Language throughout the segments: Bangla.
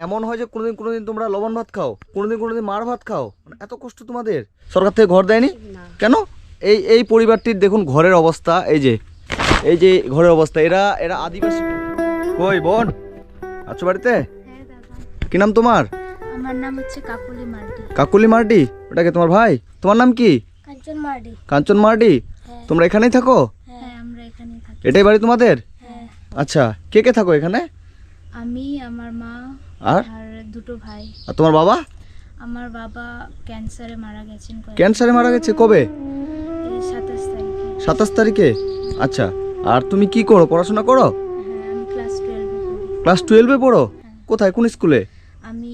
এমন হয় যে কোনোদিন কোনোদিন তোমরা লবণ ভাত খাও কোনোদিন কোনোদিন মার ভাত খাও। মানে এত কষ্ট তোমাদের। সরকার থেকে ঘর দেয়নি? কেন? এই এই পরিবারটির দেখুন ঘরের অবস্থা এই যে এই যে ঘরের অবস্থা এরা এরা আদিবাসী। কই বোন? আছো বাড়িতে? হ্যাঁ কি নাম তোমার? আমার নাম হচ্ছে কাকুলি মার্ডি। কাকুলি মার্ডি? ওটা কি তোমার ভাই? তোমার নাম কি? কাঞ্চন মার্ডি। কাঞ্চন মার্ডি? হ্যাঁ। তোমরা এখানেই থাকো? হ্যাঁ আমরা এখানেই থাকি। এটাই বাড়ি তোমাদের? হ্যাঁ। আচ্ছা কে কে থাকো এখানে? আমি আমার মা আর? দুটো ভাই। আর তোমার বাবা? আমার বাবা ক্যান্সারে মারা গেছেন ক্যান্সারে মারা গেছে কবে? সাতাশ তারিখে। সাতাশ তারিখে? আচ্ছা আর তুমি কি করো? পড়াশোনা করো? হ্যাঁ আমি ক্লাস টুয়েলভে পড়ি। পড়ো? কোথায়? কোন স্কুলে? আমি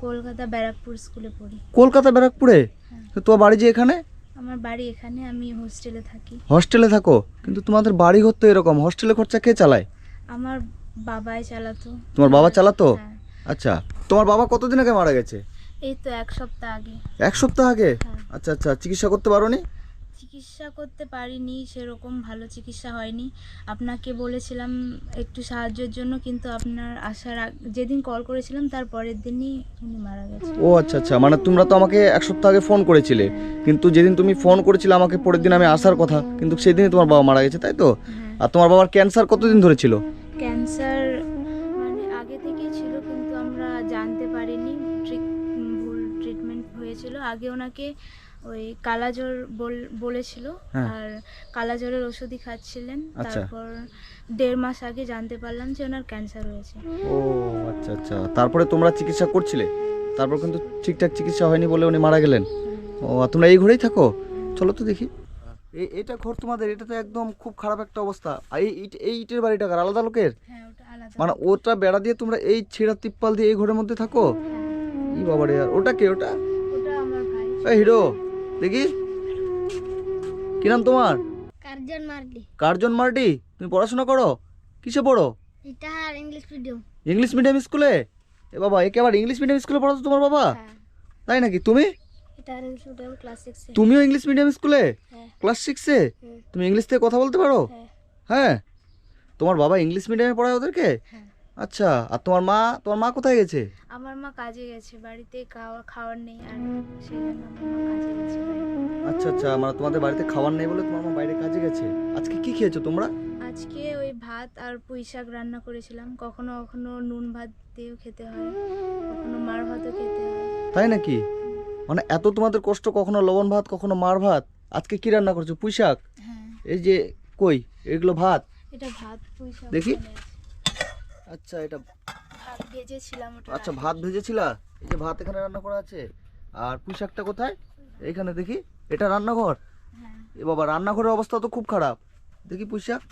কলকাতা ব্যারাকপুর স্কুলে পড়ি। কলকাতা ব্যারাকপুরে? হ্যাঁ। তো তোমার বাড়ি যে এখানে? আমার বাড়ি এখানে আমি হোস্টেলে থাকি। হস্টেলে থাকো? কিন্তু তোমাদের বাড়ি ঘর তো এরকম। হস্টেলে খরচা কে চালায়? আমার বাবাই চালাতো। তোমার বাবা চালাতো? হ্যাঁ। আচ্ছা তোমার বাবা কতদিন আগে মারা গেছে? এই তো এক সপ্তাহ আগে। এক সপ্তাহ আগে? হ্যাঁ। আচ্ছা আচ্ছা চিকিৎসা করতে পারোনি? চিকিৎসা করতে পারিনি সেরকম ভালো চিকিৎসা হয়নি। আপনাকে বলেছিলাম একটু সাহায্যের জন্য কিন্তু আপনার আসার যেদিন কল করেছিলাম তার পরের দিনই উনি মারা গেছেন। ও আচ্ছা আচ্ছা মানে তোমরা তো আমাকে এক সপ্তাহ আগে ফোন করেছিলে। কিন্তু যেদিন তুমি ফোন করেছিলে আমাকে পরের দিন আমি আসার কথা কিন্তু সেদিনই তোমার বাবা মারা গেছে তাই তো? হ্যাঁ। আর তোমার বাবার ক্যান্সার কতদিন ধরে ছিল? ক্যান্সার জানতে পারিনি ট্রিক- ভুল ট্রিটমেন্ট হয়েছিল। আগে ওনাকে ওই কালাজ্বর বল- বলেছিল হ্যাঁ। আর কালাজ্বরের ওষুধই খাচ্ছিলেন। আচ্ছা। তারপর দেড় মাস আগে জানতে পারলাম যে ওনার ক্যান্সার হয়েছে। ও আচ্ছা আচ্ছা। তারপরে তোমরা চিকিৎসা করছিলে? তারপর কিন্তু ঠিকঠাক চিকিৎসা হয়নি বলে উনি মারা গেলেন। ও তোমরা এই ঘরেই থাকো? চলো তো দেখি। এই এটা ঘর তোমাদের এটা তো একদম খুব খারাপ একটা অবস্থা। আর এই ইট- এই ইটের বাড়িটা আলাদা লোকের? হ্যাঁ মানে ওটা বেড়া দিয়ে তোমরা এই ছেঁড়া তিপ্পাল দিয়ে এই ঘরের মধ্যে থাকো? ই বাবারে আর ওটা কে ওটা? ওটা এই হিরো দেখি। কি নাম তোমার? কার্জন মার্ডি কার্জন মার্ডি তুমি পড়াশোনা করো? কিসে পড়ো? এটা আর ইংলিশ মিডিয়াম। ইংলিশ মিডিয়াম স্কুলে? এ বাবা একে আবার ইংলিশ মিডিয়াম স্কুলে পড়াতো তোমার বাবা? হ্যাঁ। তাই নাকি? তুমি? এটা আর ইংলিশ মিডিয়াম ক্লাস সিক্স তুমিও ইংলিশ মিডিয়াম স্কুলে? হ্যাঁ। ক্লাস সিক্সে তুমি ইংলিশ থেকে কথা বলতে পারো? হ্যাঁ। হ্যাঁ? তোমার বাবা ইংলিশ মিডিয়ামে পড়ায় ওদেরকে? হ্যাঁ। আচ্ছা আর তোমার মা তোমার মা কোথায় গেছে? আমার মা কাজে গেছে বাড়িতে খাওয়া খাওয়ার নেই আর আমার মা কাজে গেছে। আচ্ছা আচ্ছা মানে তোমাদের বাড়িতে খাবার নেই বলে তোমার মা বাইরে কাজে গেছে? আজকে কি খেয়েছো তোমরা? আজকে ওই ভাত আর পুঁই শাক রান্না করেছিলাম। কখনো কখনো নুন ভাত দিয়েও খেতে হয় কখনো মার ভাতও খেতে হয়। তাই নাকি? মানে এত তোমাদের কষ্ট কখনো লবণ ভাত কখনো মার ভাত? আজকে কি রান্না করছ? পুঁই শাক? হ্যাঁ। এই যে কই? এগুলো ভাত? এটা ভাত দেখি। আচ্ছা এটা ভাত ভেজেছিলাম ওটা। আচ্ছা ভাত ভেজেছিলা? এই যে ভাত এখানে রান্না করা আছে। আর পুঁই শাকটা কোথায়? এইখানে দেখি। এটা রান্নাঘর? হ্যাঁ। এ বাবা রান্নাঘরের অবস্থা তো খুব খারাপ। দেখি পুঁই শাক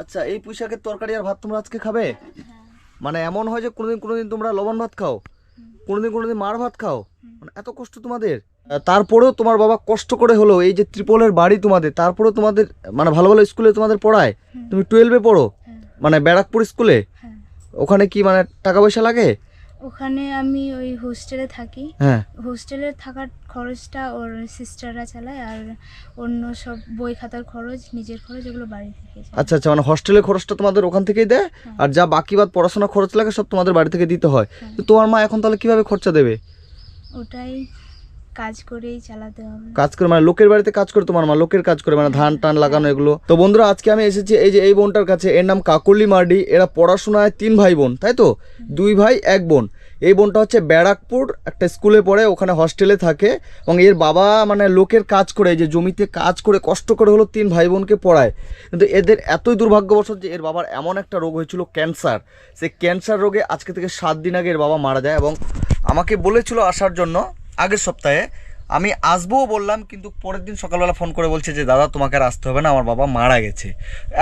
আচ্ছা এই পুঁই শাকের তরকারি আর ভাত তোমরা আজকে খাবে? হ্যাঁ। মানে এমন হয় যে কোনোদিন কোনোদিন তোমরা লবণ ভাত খাও। কোনোদিন কোনোদিন মার ভাত খাও। এত কষ্ট তোমাদের? তারপরেও তোমার বাবা কষ্ট করে হলো এই যে ত্রিপলের বাড়ি তোমাদের তারপরেও তোমাদের মানে ভালো ভালো স্কুলে তোমাদের পড়ায়? তুমি টুয়েলভে পড়ো? হ্যাঁ। মানে ব্যারাকপুর স্কুলে? হ্যাঁ। ওখানে কি মানে টাকা পয়সা লাগে? ওখানে আমি ওই হোস্টেলে থাকি। হ্যাঁ। হোস্টেলে থাকার খরচটা ওর সিস্টাররা চালায় আর অন্য সব বই খাতার খরচ নিজের খরচ এগুলো বাড়ি থেকে আচ্ছা আচ্ছা মানে হস্টেলের খরচটা তোমাদের ওখান থেকেই দেয়? আর যা বাকি বাদ পড়াশোনা খরচ লাগে সব তোমাদের বাড়ি থেকে দিতে হয়। তো তোমার মা এখন তাহলে কীভাবে খরচা দেবে? ওটাই কাজ করে মানে লোকের বাড়িতে কাজ করে তোমার মা লোকের কাজ করে মানে ধান টান লাগানো এগুলো। তো বন্ধুরা, আজকে আমি এসেছি এই যে এই বোনটার কাছে, এর নাম কাকলি মার্ডি, এরা পড়াশোনায় তিন ভাই বোন, তাই তো? দুই ভাই, এক বোন। এই বোনটা হচ্ছে ব্যারাকপুর, একটা স্কুলে পড়ে, ওখানে হস্টেলে থাকে, এবং এর বাবা মানে লোকের কাজ করে যে জমিতে কাজ করে, কষ্ট করে হলো তিন ভাই বোনকে পড়ায়। কিন্তু এদের এতই দুর্ভাগ্যবশত যে এর বাবার এমন একটা রোগ হয়েছিল, ক্যান্সার। সেই ক্যান্সার রোগে আজকে থেকে সাত দিন আগে এর বাবা মারা যায়, এবং আমাকে বলেছিল আসার জন্য আগের সপ্তাহে। আমি আসব বললাম, কিন্তু পরের দিন সকালবেলা ফোন করে বলছে যে, দাদা, তোমাকে আর আসতে হবে না, আমার বাবা মারা গেছে।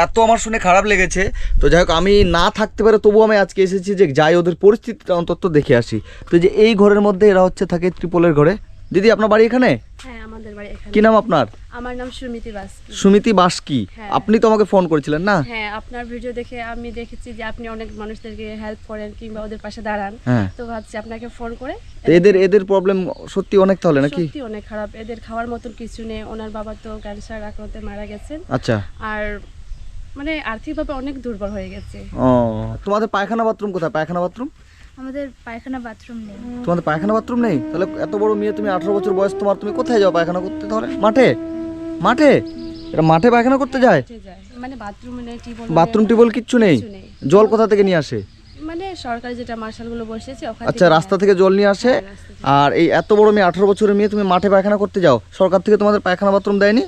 এত আমার শুনে খারাপ লেগেছে। তো যাই হোক, আমি না থাকতে পারে তবুও আমি আজকে এসেছি যে, যাই ওদের পরিস্থিতিটা অন্তত দেখে আসি। তো যে, এই ঘরের মধ্যে এরা হচ্ছে থাকে ত্রিপলের ঘরে। দিদি, আপনার বাড়ি এখানে? হ্যাঁ আমাদের বাড়ি এখানে। কি নাম আপনার? আমার নাম সুমিতি বাস। সুমিতি বাসকি হ্যাঁ। আপনি তো আমাকে ফোন করেছিলেন না? হ্যাঁ আপনার ভিডিও দেখে আমি দেখেছি যে আপনি অনেক মানুষদেরকে হেল্প করেন কিংবা ওদের পাশে দাঁড়ান। হ্যাঁ। তো ভাবছি আপনাকে ফোন করে তো এদের এদের প্রবলেম সত্যি অনেক তাহলে নাকি? সত্যি অনেক খারাপ। এদের খাওয়ার মতন কিছু নেই। ওনার বাবা তো ক্যান্সার আক্রান্তে মারা গেছেন। আচ্ছা। আর মানে আর্থিকভাবে অনেক দুর্বল হয়ে গেছে। ও তোমাদের পায়খানা বাথরুম কোথায়? পায়খানা বাথরুম আমাদের পায়খানা বাথরুম নেই। তোমাদের পায়খানা বাথরুম নেই? তাহলে এত বড় মেয়ে তুমি আঠারো বছর বয়স তোমার তুমি কোথায় যাও পায়খানা করতে তাহলে? মাঠে? মাঠে? এটা মাঠে পায়খানা করতে যায়? মানে বাথরুমে নেই টিউবওয়েল বাথরুম টিবল কিচ্ছু নেই? জল কোথা থেকে নিয়ে আসে? মানে সরকারি যেটা মার্শালগুলো বসেছে ওখান আচ্ছা রাস্তা থেকে জল নিয়ে আসে? হ্যাঁ। আর এই এত বড় মেয়ে আঠারো বছরের মেয়ে তুমি মাঠে পায়খানা করতে যাও? সরকার থেকে তোমাদের পায়খানা বাথরুম দেয়নি?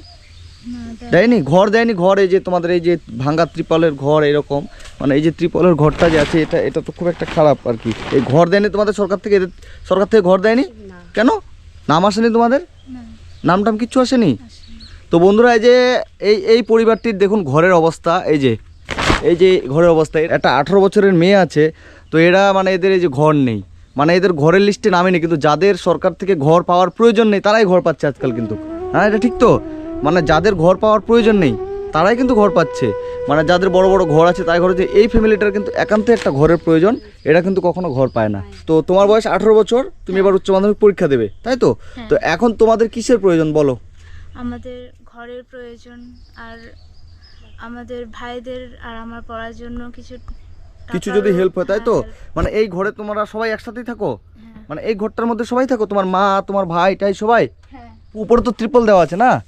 দেয়নি ঘর দেয়নি ঘর এই যে তোমাদের এই যে ভাঙ্গা ত্রিপলের ঘর এরকম মানে এই যে ত্রিপলের ঘরটা যে আছে এটা এটা তো খুব একটা খারাপ আর কি। এই ঘর দেয়নি তোমাদের সরকার থেকে সরকার থেকে ঘর দেয়নি? কেন? নাম আসেনি তোমাদের? নাম টাম কিচ্ছু আসেনি। তো বন্ধুরা এই যে এই এই পরিবারটির দেখুন ঘরের অবস্থা এই যে এই যে ঘরের অবস্থা একটা আঠেরো বছরের মেয়ে আছে তো এরা মানে এদের এই যে ঘর নেই। মানে এদের ঘরের লিস্টে নামেনি কিন্তু যাদের সরকার থেকে ঘর পাওয়ার প্রয়োজন নেই তারাই ঘর পাচ্ছে আজকাল কিন্তু। হ্যাঁ এটা ঠিক তো? মানে যাদের ঘর পাওয়ার প্রয়োজন নেই তারাই কিন্তু ঘর পাচ্ছে। মানে যাদের বড় বড় ঘর আছে তাই ঘর হচ্ছে এই ফ্যামিলিটার কিন্তু একান্ত একটা ঘরের প্রয়োজন এটা কিন্তু কখনো ঘর পায় না। তো তোমার বয়স আঠেরো বছর তুমি এবার উচ্চ মাধ্যমিক পরীক্ষা দেবে তাই তো? তো এখন তোমাদের কিসের প্রয়োজন বলো? আমাদের ঘরের প্রয়োজন আর আমাদের ভাইদের আর আমার পড়ার জন্য কিছু কিছু যদি হেল্প হয় তাই তো? হ্যাঁ, মানে এই ঘরে তোমরা সবাই একসাথেই থাকো? হ্যাঁ। মানে এই ঘরটার মধ্যে সবাই থাকো? তোমার মা তোমার ভাই টাই সবাই? হ্যাঁ। উপরে তো ত্রিপল দেওয়া আছে না? হ্যাঁ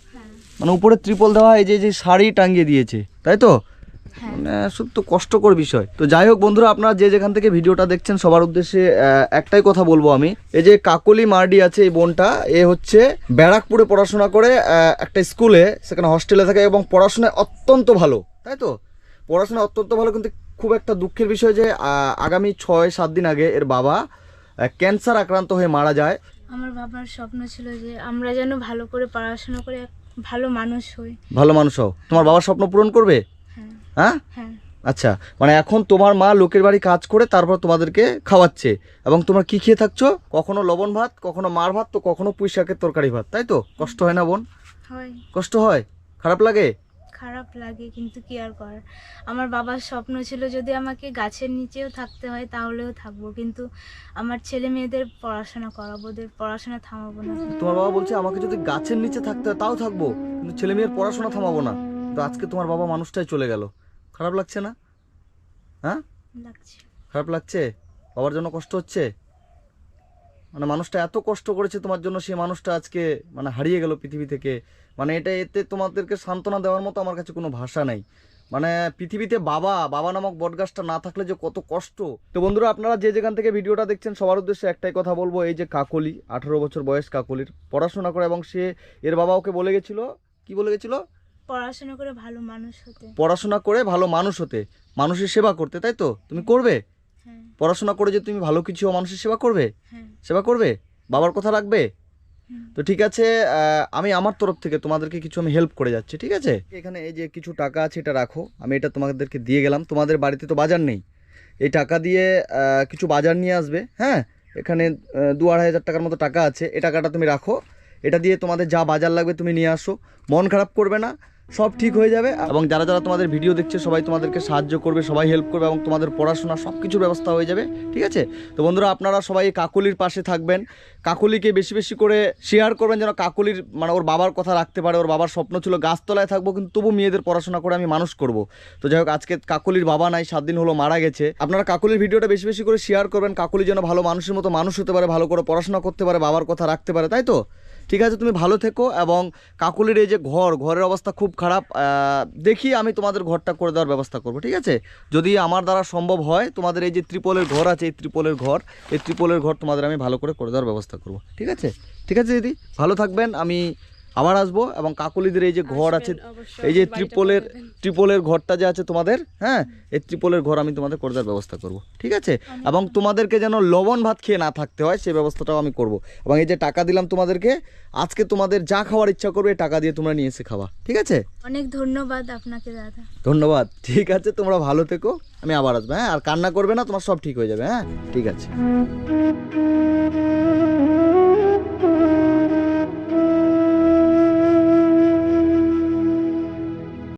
মানে উপরে ত্রিপল দেওয়া এই যে যে শাড়ি টাঙিয়ে দিয়েছে তাই তো? হ্যাঁ। মানে সত্যি তো কষ্টকর বিষয়। তো যাই হোক বন্ধুরা আপনারা যে যেখান থেকে ভিডিওটা দেখছেন সবার উদ্দেশ্যে একটাই কথা বলব আমি। এই যে কাকলি মার্ডি আছে এই বোনটা এ হচ্ছে ব্যারাকপুরে পড়াশোনা করে একটা স্কুলে সেখানে হস্টেলে থাকে এবং পড়াশোনায় অত্যন্ত ভালো তাই তো? পড়াশোনা অত্যন্ত ভালো কিন্তু খুব একটা দুঃখের বিষয় যে আগামী ছয় সাত দিন আগে এর বাবা ক্যান্সার আক্রান্ত হয়ে মারা যায়। আমার বাবার স্বপ্ন ছিল যে আমরা যেন ভালো করে পড়াশোনা করে ভালো মানুষ হই। ভালো মানুষ হও। তোমার বাবার স্বপ্ন পূরণ করবে? হ্যাঁ। হ্যাঁ? হ্যাঁ। আচ্ছা মানে এখন তোমার মা লোকের বাড়ি কাজ করে তারপর তোমাদেরকে খাওয়াচ্ছে। এবং তোমরা কি খেয়ে থাকছো? কখনো লবণ ভাত কখনো মার ভাত তো কখনো পুঁই শাকের তরকারি ভাত তাই তো? কষ্ট হয় না বোন? হয়। কষ্ট হয়? খারাপ লাগে? খারাপ লাগে কিন্তু কি আর করার? আমার বাবার স্বপ্ন ছিল যদি আমাকে গাছের নিচেও থাকতে হয় তাহলেও থাকব কিন্তু আমার ছেলে মেয়েদের পড়াশোনা করাবো ওদের পড়াশোনা থামাবো না। তোমার বাবা বলছে আমাকে যদি গাছের নিচে থাকতে হয় তাও থাকব কিন্তু ছেলে মেয়ের পড়াশোনা থামাবো না। তো আজকে তোমার বাবা মানুষটাই চলে গেল। খারাপ লাগছে না? হ্যাঁ? লাগছে। খারাপ লাগছে? বাবার জন্য কষ্ট হচ্ছে? মানে মানুষটা এত কষ্ট করেছে তোমার জন্য সেই মানুষটা আজকে মানে হারিয়ে গেল পৃথিবী থেকে। মানে এটা এতে তোমাদেরকে সান্ত্বনা দেওয়ার মতো আমার কাছে কোনো ভাষা নেই। মানে পৃথিবীতে বাবা বাবা নামক বটগাছটা না থাকলে যে কত কষ্ট। তো বন্ধুরা আপনারা যে যেখান থেকে ভিডিওটা দেখছেন সবার উদ্দেশ্যে একটাই কথা বলব এই যে কাকলি আঠেরো বছর বয়স কাকলির পড়াশোনা করে এবং সে এর বাবা ওকে বলে গেছিল কি বলে গেছিল? পড়াশোনা করে ভালো মানুষ হতে। পড়াশোনা করে ভালো মানুষ হতে মানুষের সেবা করতে তাই তো? তুমি করবে? পড়াশোনা করে যে তুমি ভালো কিছু মানুষের সেবা করবে? হ্যাঁ। সেবা করবে? বাবার কথা রাখবে? তো ঠিক আছে আমি আমার তরফ থেকে তোমাদেরকে কিছু আমি হেল্প করে যাচ্ছি ঠিক আছে? এখানে এই যে কিছু টাকা আছে এটা রাখো আমি এটা তোমাদেরকে দিয়ে গেলাম। তোমাদের বাড়িতে তো বাজার নেই। এই টাকা দিয়ে কিছু বাজার নিয়ে আসবে হ্যাঁ? এখানে দু আড়াই হাজার টাকার মতো টাকা আছে। এই টাকাটা তুমি রাখো। এটা দিয়ে তোমাদের যা বাজার লাগবে তুমি নিয়ে আসো। মন খারাপ করবে না। সব ঠিক হয়ে যাবে। এবং যারা যারা তোমাদের ভিডিও দেখছে, সবাই তোমাদেরকে সাহায্য করবে, সবাই হেল্প করবে এবং তোমাদের পড়াশোনা সব কিছুর ব্যবস্থা হয়ে যাবে, ঠিক আছে? তো বন্ধুরা, আপনারা সবাই কাকলির পাশে থাকবেন। কাকলিকে বেশি বেশি করে শেয়ার করবেন যেন কাকলির মানে ওর বাবার কথা রাখতে পারে, ওর বাবার স্বপ্ন ছিল গাছতলায় থাকব, কিন্তু তবু মেয়েদের পড়াশোনা করে আমি মানুষ করব। তো যাই হোক, আজকে কাকলির বাবা নাই, সাত দিন হলো মারা গেছে। আপনারা কাকলির ভিডিওটা বেশি বেশি করে শেয়ার করবেন, কাকলি যেন ভালো মানুষের মতো মানুষ হতে পারে, ভালো করে পড়াশোনা করতে পারে, বাবার কথা রাখতে পারে, তাই তো? ঠিক আছে, তুমি ভালো থেকো এবং কাকুলির এই যে ঘর, ঘরের অবস্থা খুব খারাপ দেখি আমি তোমাদের ঘরটা করে দেওয়ার ব্যবস্থা করব, ঠিক আছে? যদি আমার দ্বারা সম্ভব হয়, তোমাদের এই যে ত্রিপলের ঘর আছে, এই ত্রিপলের ঘর, এই ত্রিপলের ঘর তোমাদের আমি ভালো করে করে দেওয়ার ব্যবস্থা করব, ঠিক আছে? ঠিক আছে, দিদি? ভালো থাকবেন, আমি আবার আসব এবং কাকুলিদের এই যে ঘর আছে এই যে ত্রিপলের ত্রিপলের ঘরটা যে আছে তোমাদের হ্যাঁ এই ত্রিপলের ঘর আমি তোমাদের করে দেওয়ার ব্যবস্থা করব ঠিক আছে? এবং তোমাদেরকে যেন লবণ ভাত খেয়ে না থাকতে হয় সেই ব্যবস্থাটাও আমি করব। এবং এই যে টাকা দিলাম তোমাদেরকে আজকে তোমাদের যা খাওয়ার ইচ্ছা করবে টাকা দিয়ে তোমরা নিয়ে এসে খাওয়া ঠিক আছে? অনেক ধন্যবাদ আপনাকে দাদা। ধন্যবাদ ঠিক আছে তোমরা ভালো থেকো আমি আবার আসব হ্যাঁ আর কান্না করবে না তোমার সব ঠিক হয়ে যাবে হ্যাঁ ঠিক আছে।